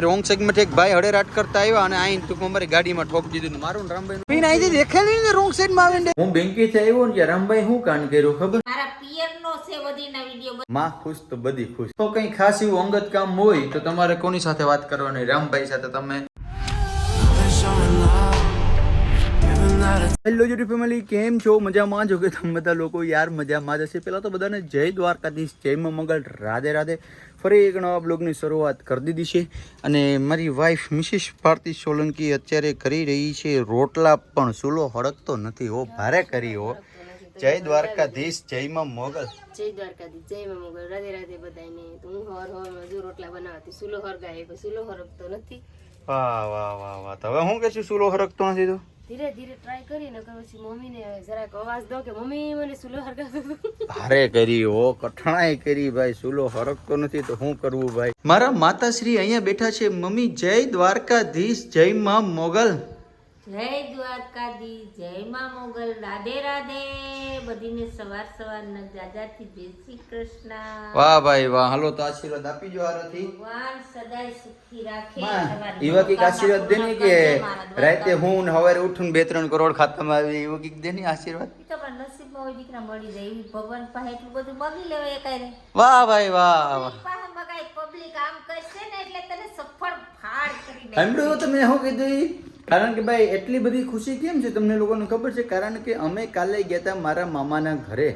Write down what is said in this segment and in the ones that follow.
Wrong segment એક ભાઈ હડે રાટ કરતા આવ્યા અને આઈને ટૂંકમાં મારી ગાડીમાં ઠોક દીધું મારું ને રામભાઈ પીન આવી જઈ નહીં ને રોંગ સાઈડમાં આવીને હું બેંકી થી આવ્યો ને રામભાઈ શું કાન કર્યું ખબર? મારા પિયરનો છે વધીના વિડિયો માં ખુશ તો બધી ખુશ. તો કઈ ખાસ એવું અંગત કામ હોય તો તમારે કોની સાથે વાત કરવાની? રામભાઈ સાથે તમે? હેલો યુટ્યુબ ફેમિલી કેમ છો? મજામાં છો કે તમે બધા લોકો યાર મજામાં જ હશે. પહેલાં તો બધાને જય દ્વારકાધીશ જય માં મંગળ રાધે રાધે. ફરી એક નવા બ્લોગની શરૂઆત કરી દીધી છે. અને મારી વાઈફ મિસિસ ભારતી સોલંકી અત્યારે કરી રહી છે રોટલા પણ. ચૂલો હડકતો નથી હો ભારે કરી હો. જય દ્વારકાધીશ જય માં મોગલ. જય દ્વારકાધીશ જય માં મોગલ. રાધે રાધે બધાને હું હર હરમાં રોટલા બનાવતી. સુલો હરગાય પણ સુલો હરગતો નથી. વાહ વાહ વાહ વાહ. હવે હું કહેશું ચૂલો હરકતો નથી તો? ધીરે ધીરે ટ્રાય કરીને પછી મમ્મીને જરાક અવાજ દો કે મમ્મી, મને સુલો હરગાવે ભારે કરી હો, કઠણાઈ કરી ભાઈ, સુલો હરકતો નથી તો શું કરવું ભાઈ? મારા માતાશ્રી અહીંયા બેઠા છે, મમ્મી જય દ્વારકાધીશ, જય માં મોગલ. જય દ્વારકાધી જય મા મોગલ રાધે રાધે. બધીને સવાર સવારના દાદાથી જય શ્રી કૃષ્ણ. વાહ ભાઈ વાહ. હાલો તો આશીર્વાદ આપી જો આરતી. ભગવાન સદાય સુખી રાખે. એવા કંઈક આશીર્વાદ દે ને કે રાતે હું હવારે ઉઠું બે ત્રણ કરોડ ખાતામાં આવી એવો કંઈક દે ને આશીર્વાદ. તમારા નસીબમાં હોય દીકરા મળી જાય. એવી ભગવાન પાસે એટલું બધું મગી લેવાય રે વાહ ભાઈ વાહ વાહ. મગાય પબ્લિક આમ કરશે ને એટલે તને સફળ ફાળ કરી દે તમે શું કીધું? કારણ કે ભાઈ, એટલી બધી ખુશી કેમ છે તમને લોકોને ખબર છે? કારણ કે અમે કાલે ગયા હતા મારા મામાના ઘરે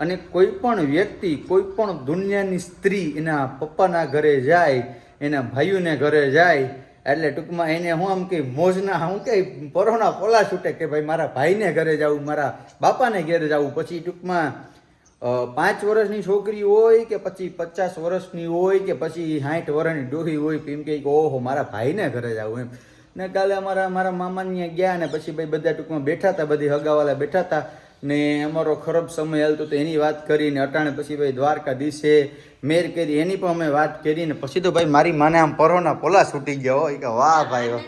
અને કોઈ પણ વ્યક્તિ, કોઈ પણ દુનિયાની સ્ત્રી એના પપ્પાના ઘરે જાય, એના ભાઈઓને ઘરે જાય, એટલે ટૂંકમાં એને હું આમ કે મોજના, હું કે પરોના પોલા છૂટે કે ભાઈ મારા ભાઈને ઘરે જાવું મારા બાપાને ઘરે જાવું પછી ટૂંકમાં પાંચ વર્ષની છોકરી હોય કે પછી પચાસ વર્ષની હોય કે પછી સાઠ વર્ષની ડોહી હોય, એમ કે ઓહો, મારા ભાઈને ઘરે જવું એમ. ને કાલે અમારા મારા મામાને ત્યાં ગયા ને પછી ભાઈ બધા ટૂંકમાં બેઠા હતા બધી હગાવાલા બેઠા હતા ને અમારો ખરાબ સમય હાલતો તો એની વાત કરીને અટાણે પછી ભાઈ દ્વારકા દિવસે મેર કરી એની પણ અમે વાત કરી ને પછી તો ભાઈ મારી માને આમ પરોના પોલા છૂટી ગયા હોય કે વાહ ભાઈ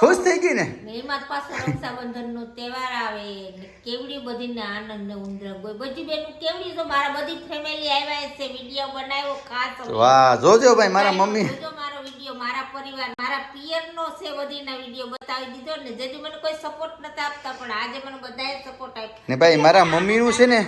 ખુશ થઈ ગઈ ને? મેમાં પાછો રક્ષાબંધન નો તહેવાર આવે ને કેવડી બધીને આનંદ ને ઉંદરંગ હોય બધી બેનું કેવડી તો મારા બધી ફેમિલી આવ્યા છે વીડિયો બનાવ્યો ખાસ વાહ જોજો ભાઈ મારા મમ્મી. જોજો મારો મારા પરિવાર મારા પિયરનો છે બધીના વીડિયો બતાવી દીધો ને જેથી મને કોઈ સપોર્ટ નતા આપતા પણ આજે મને બધાએ સપોર્ટ આપ્યો ને ભાઈ મારા મમ્મીનું છે ને.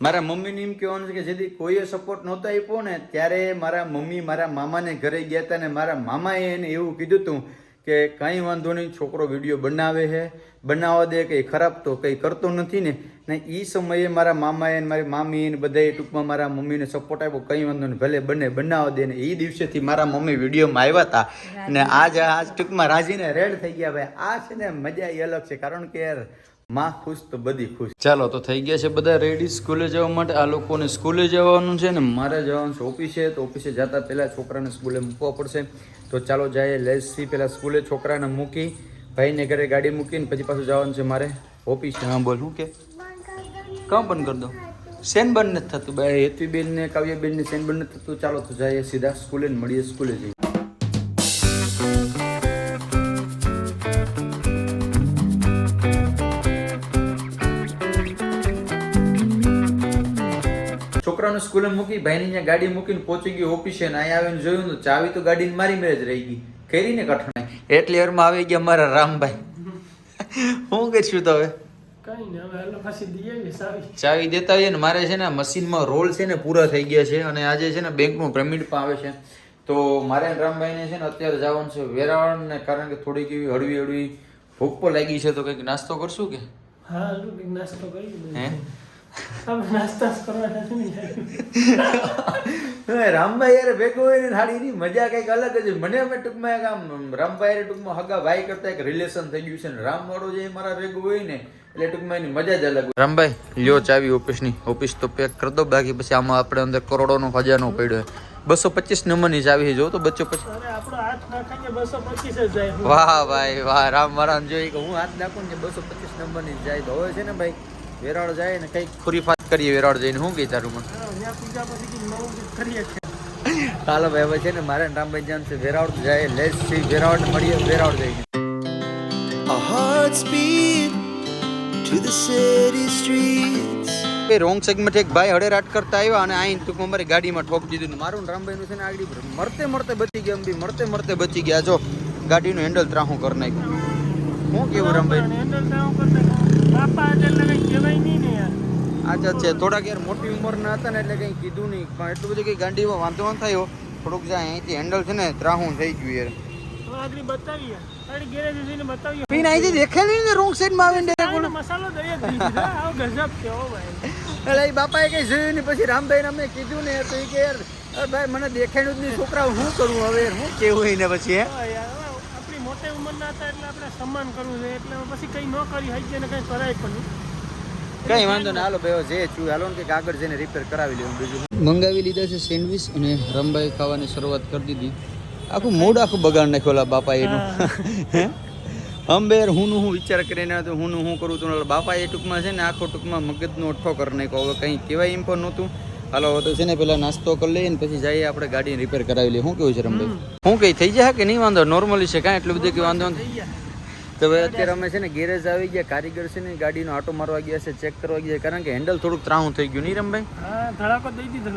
મારા મમ્મીને એમ કહેવાનું છે કે જેથી કોઈએ સપોર્ટ નહોતો આપ્યો ને ત્યારે મારા મમ્મી મારા મામાને ઘરે ગયા હતા ને મારા મામાએ એને એવું કીધું હતું કે કંઈ વાંધો નહીં છોકરો વીડિયો બનાવે છે. બનાવવા દે કંઈ ખરાબ તો કંઈ કરતો નથી ને. ને એ સમયે મારા મામાએ ને મારી મામીએ ને બધાએ ટૂંકમાં મારા મમ્મીને સપોર્ટ આપ્યો કંઈ વાંધો નહીં ભલે બને બનાવવા દે ને. એ દિવસેથી મારા મમ્મી વિડીયોમાં આવ્યા હતા. ને આજ આજ ટૂંકમાં રાજીને રેડ થઈ ગયા. ભાઈ આ છે ને મજા એ અલગ છે. કારણ કે યાર માં ખુશ તો બધી ખુશ. ચાલો તો થઈ ગયા છે બધા રેડી સ્કૂલે જવા માટે. આ લોકોને સ્કૂલે જવાનું છે ને મારે જવાનું છે ઓફિસે. તો ઓફિસે જતા પહેલા છોકરાને સ્કૂલે મૂકવા પડશે. તો ચાલો જાય લેસથી પહેલા સ્કૂલે છોકરાને મૂકી ભાઈને ઘરે ગાડી મૂકીને પછી પાછું જવાનું છે મારે ઓફિસે. હા બોલ શું કે? કામ બંધ કરી દો. સેન બંધ નથી થતું ભાઈ હેતવીબેન ને કાવ્યબેન ને સેન બંધ નથી થતું. ચાલો તો જઈએ સીધા સ્કૂલે મળીએ સ્કૂલે જઈએ. છોકરાને સ્કૂલે મૂકી ભાઈની ત્યાં ગાડી મૂકીને પહોંચી ગયો ઓફિસે ને અહીંયા આવીને જોયું તો ચાવી તો ગાડી મારી મેળે જ રહી ગઈ. કરીને કઠણાઈ. એટલી વારમાં આવી ગયા મારા રામભાઈ. હું કરશું તો હવે? ચાવી દેતા હોઈએ ને મારે છે ને મશીનમાં રોલ છે ને પૂરા થઈ ગયા છે અને આજે છે ને બેંકનું પેમેન્ટ પણ આવે છે. તો મારે રામભાઈને છે ને અત્યારે જવાનું છે વેરાવળ ને કારણ કે થોડીક એવી હળવી હળવી ભૂખ પણ લાગી છે તો કંઈક નાસ્તો કરશું કે? હા નાસ્તો કરી. હે? રામભાઈ યાર ભેગો હોય ને થાળી ની મજા કંઈક અલગ જ. મને અમે ટૂંકમાં એક આમ રામભાઈ ટૂંકમાં હગા ભાઈ કરતા એક રિલેશન થઈ ગયું છે ને રામ વાળો જે મારા ભેગો હોય ને એટલે ટૂંકમાં એની મજા જ અલગ રામભાઈ લ્યો ચાવી ઓફિસની. ઓફિસ તો પેક કરી દો બાકી પછી આમાં આપણે અંદર કરોડોનો ખજાનો પડ્યો બસો પચીસ નંબરની ચાવી છે જો તો બચ્ચો પછી અરે આપણો હાથ નાખાઈને બસો પચીસ વાહ ભાઈ વાહ રામ મારા જોઈ કે હું હાથ નાખું ને બસો પચીસ નંબરની જાય તો હવે છે ને ભાઈ. વેરાળ જાય ને કંઈક ખોરી ફાત કરીએ વેરાળ જઈને હું ગઈ તારું મને. ચાલો ભાઈ હવે છે ને મારે રામભાઈ જાન છે વેરાવળ જાય લેસથી વેરાવળ મળીએ વેરાવળ જઈને to the city streets. A wrong segment એક ભાઈ હડે રાટ કરતા આવ્યા અને આઈ ટૂંકમાં મારી ગાડીમાં ઠોક દીધું ને મારું ને રામભાઈનું છે ને આગળ મરતે મરતે બચી ગયા એમ બી મરતે મરતે બચી ગયા જો ગાડીનું હેન્ડલ ત્રાહું કરી નાખ્યું શું કેવું રામભાઈ બાપા એટલે કઈ કહેવાય નહીં ને યાર. છે થોડાક યાર મોટી ઉંમરના હતા ને એટલે કંઈ કીધું નહીં. પણ એટલું બધું કંઈ ગાડીમાં વાંધો ન થયો. થોડુંક જાય અહીંથી હેન્ડલ છે ને ત્રાહું થઈ ગયું યાર. આગળ બતાવીએ. આગળ ગેરેજ જઈને બતાવીએ. પીને અહીંથી દેખે નહીં ને રોંગ સાઈડમાં આવીને મસાલો દઈ જ ગજબ છે ઓ ભાઈ. એટલે એ બાપાએ કઈ જોયું નહીં. પછી રામભાઈને અમે કીધું ને તો એ કે યાર ભાઈ મને દેખાયું જ નહીં. છોકરા હું કરું હવે? હું કેવું એને પછી હે? હવે ઉંમરના હતા એટલે આપણે સન્માન કરવું છે એટલે પછી કંઈ ન કરી શકીએ ને કંઈ કરાય પણ કઈ વાંધો ના હાલો ભાઈ જે છું હાલો ને કે આગળ જઈને રિપેર કરાવી લેવું બીજું. મંગાવી લીધા છે સેન્ડવિચ અને રમભાઈ ખાવાની શરૂઆત કરી દીધી. આખું મૂડ આખું બગાડ નાખ્યો બાપા એનું. અંબેર અંબે હું હું વિચાર કરીને તો હું હું કરું તો બાપા એ ટૂંકમાં છે ને આખો ટૂંકમાં મગજનો અઠ્ઠો કરી નાખ્યો. હવે કંઈ કહેવાય એમ પણ નહોતું. હાલો તો છે ને પેલા નાસ્તો કરી લઈએ ને પછી જઈએ આપણે ગાડી રિપેર કરાવી લઈએ. શું કેવું છે રમભાઈ? શું કઈ થઈ જાય કે નહીં? વાંધો? નોર્મલી છે કાંઈ? એટલું બધું કે વાંધો નથી? તો ભાઈ અત્યારે અમે છે ને ગેરેજ આવી ગયા. કારીગર છે ને ગાડીનો આટો મારવા ગયા છે ચેક કરવા ગયા કારણ કે હેન્ડલ થોડુંક ત્રાહું થઈ ગયું. નહીં રમભાઈ? ધડાકો દઈ દીધો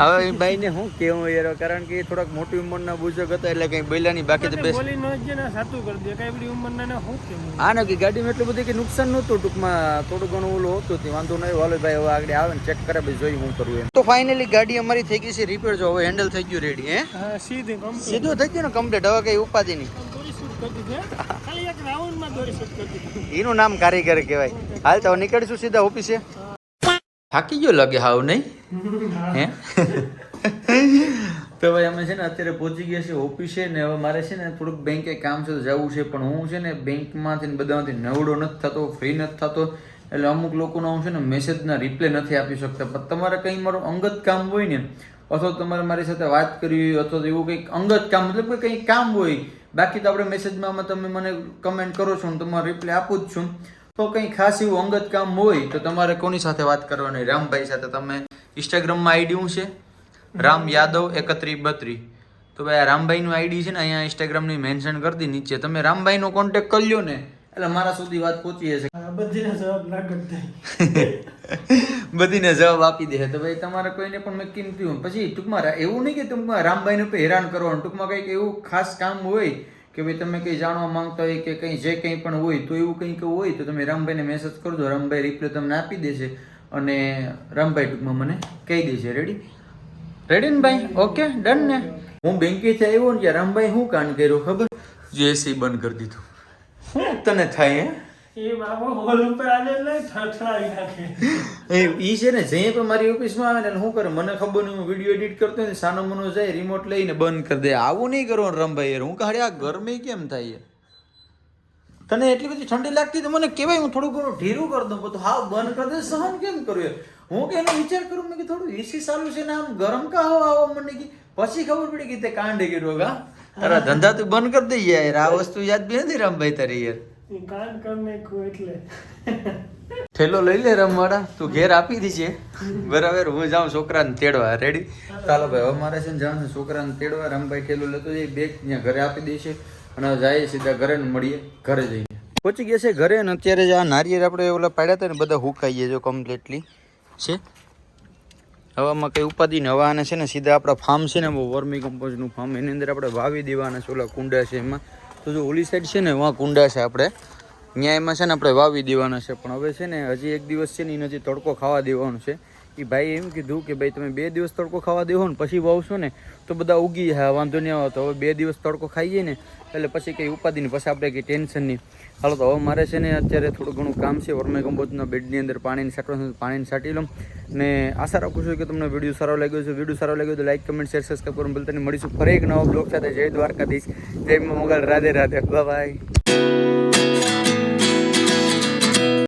હવે ભાઈ ને હું કેવું યાર કારણ કે થોડાક મોટી ઉંમરના બુજુર્ગ હતા એટલે કઈ બોલ્યાની બાકી તો બેસ બોલી ન જ ને સાતું કરી દે કઈ બધી ઉંમરના ને શું કેવું હા ને કે ગાડીમાં એટલું બધું કે નુકસાન નહોતું ટૂંકમાં. થોડું ઘણું ઓલું હતું તે વાંધો નહીં. વાલો ભાઈ હવે આગળ આવે ને ચેક કરે ભાઈ જોઈ હું કરું એમ. તો ફાઇનલી ગાડી અમારી થઈ ગઈ છે રિપેર જો હવે હેન્ડલ થઈ ગયું રેડી હા? સીધી સીધું થઈ ગયું ને કમ્પ્લીટ હવે કઈ ઉપાધિ નહીં. એનું નામ કારીગર કહેવાય. હાલ તો નીકળીશું સીધા ઓફિસે. થાકી ગયો લાગે હાવ નહીં? હે? તો ભાઈ અમે છે ને અત્યારે પહોંચી ગયા છે ઓફિસે ને હવે મારે છે ને થોડુંક બેંકે કામ છે તો જવું છે પણ હું છે ને બેંકમાંથી ને બધામાંથી નવડો નથી થતો ફ્રી નથી થતો. એટલે અમુક લોકોનો હું છે ને મેસેજના રિપ્લે નથી આપી શકતા. પણ તમારે કંઈ મારું અંગત કામ હોય ને અથવા તમારે મારી સાથે વાત કરવી હોય અથવા તો એવું કંઈક અંગત કામ મતલબ કે કંઈ કામ હોય બાકી તો આપણે મેસેજમાં તમે મને કમેન્ટ કરો છો ને તમારે રિપ્લાય આપું જ છું. તો કંઈ ખાસ એવું અંગત કામ હોય તો તમારે કોની સાથે વાત કરવાની? રામભાઈ સાથે તમે ઇન્સ્ટાગ્રામમાં આઈડી શું છે? રામ યાદવ એકત્રી બત્રી. તો ભાઈ રામભાઈનું આઈડી છે ને અહીંયા ઇન્સ્ટાગ્રામની મેન્શન કરી દી નીચે. તમે રામભાઈનો કોન્ટેક્ટ કરી લો ને. એટલે મારા સુધી વાત પહોંચી જશે આ બધીને જવાબ ના જ બધીને જવાબ આપી દે તો ભાઈ તમારે કોઈને પણ મેં કેમ કહ્યું પછી ટૂંકમાં એવું નહીં કે ટૂંકમાં રામભાઈને પણ હેરાન કરવાનું. ટૂંકમાં કંઈક એવું ખાસ કામ હોય કે ભાઈ તમે કંઈ જાણવા માંગતા હોય કે કંઈ જે કંઈ પણ હોય તો એવું કંઈક હોય તો તમે રામભાઈને મેસેજ કરજો. રામભાઈ રિપ્લાય તમને આપી દેશે અને રામભાઈ ટૂંકમાં મને કહી દેશે રેડી રેડી ને ભાઈ? ઓકે ડન ને? હું બેંકેથી આવ્યો ને રામભાઈ શું કાન કર્યું ખબર? જેસી બંધ કરી દીધું. શું તને થાય હે? એ છે ને જે પણ મારી ઓફિસમાં આવે ને શું કરે? મને ખબર નહીં હું વીડિયો એડિટ કરતો ને સાનો મનો જાય રિમોટ લઈને બંધ કરી દે. આવું નહીં કરવાનું રમભાઈ યાર હું કહે આ ગરમી કેમ થાય તને એટલી બધી ઠંડી લાગતી તો મને કહેવાય હું થોડું ઘણું ઢીરું કરી દઉં. બધું હા બંધ કરી દે સહન કેમ કરું હું કે એનો વિચાર કરું મેં કે થોડું એસી સારું છે ને આમ ગરમ કા હવા આવવા મને કે પછી ખબર પડી કે તે કાંડે કર્યો ગા તારા ધંધા તું બંધ કરી દઈ યાર. આ વસ્તુ યાદ બી નથી રામભાઈ તારી યાર. કાન કર નાખ્યું એટલે. થેલો લઈ લે રમવાડા તું ઘેર આપી દીજે બરાબર હું જાઉં છોકરાને તેડવા. રેડી ચાલો ભાઈ હવે મારે છે ને જવાનું છોકરાને તેડવા. રામભાઈ થેલો લેતો જઈ બેગ ત્યાં ઘરે આપી દેશે અને જાય સીધા ઘરે મળીએ. ઘરે જઈને. પહોંચી ગયા છે ઘરે ને અત્યારે જ આ નારિયેળ આપણે ઓલા પાડ્યા હતા ને બધા હુકાઈ ગયા જો કમ્પ્લીટલી છે? હવામાં કંઈ ઉપાધિ ને હવા આને છે ને સીધા આપણા ફાર્મ છે ને વર્મી કમ્પોઝનું ફાર્મ એની અંદર આપણે વાવી દેવાના છે ઓલા કુંડા છે એમાં. તો જો ઓલી સાઈડ છે ને વાં કુંડા છે આપણે. ત્યાં એમાં છે ને આપણે વાવી દેવાના છે. પણ હવે છે ને હજી એક દિવસ છે ને એને હજી તડકો ખાવા દેવાનો છે. એ ભાઈ એમ કીધું કે ભાઈ, તમે બે દિવસ તડકો ખાવા દેવો ને, પછી વાવશો ને, તો બધા ઉગી જાય. વાંધો નહીં આવે. તો હવે બે દિવસ તડકો ખાઈએ ને, એટલે પછી કંઈ ઉપાધિ નહીં. પછી આપણે કંઈ ટેન્શન નહીં. હાલો તો હવે મારે છે ને અત્યારે થોડું ઘણું કામ છે. વર્મે કમ્પોઝના બેડની અંદર પાણીની સાટવાનું પાણીને પાણીની સાટી લઉં. ને આશા રાખું છું કે તમને વીડિયો સારો લાગ્યો છે વીડિયો સારો લાગ્યો તો લાઈક કમેન્ટ શેર સબસ્ક્રાઈબ કરવાનું ભૂલતા નહીં. મળીશું ફરી એક નવો બ્લોગ સાથે. જય દ્વારકાધીશ. જય મંગલ. રાધે રાધે. બાય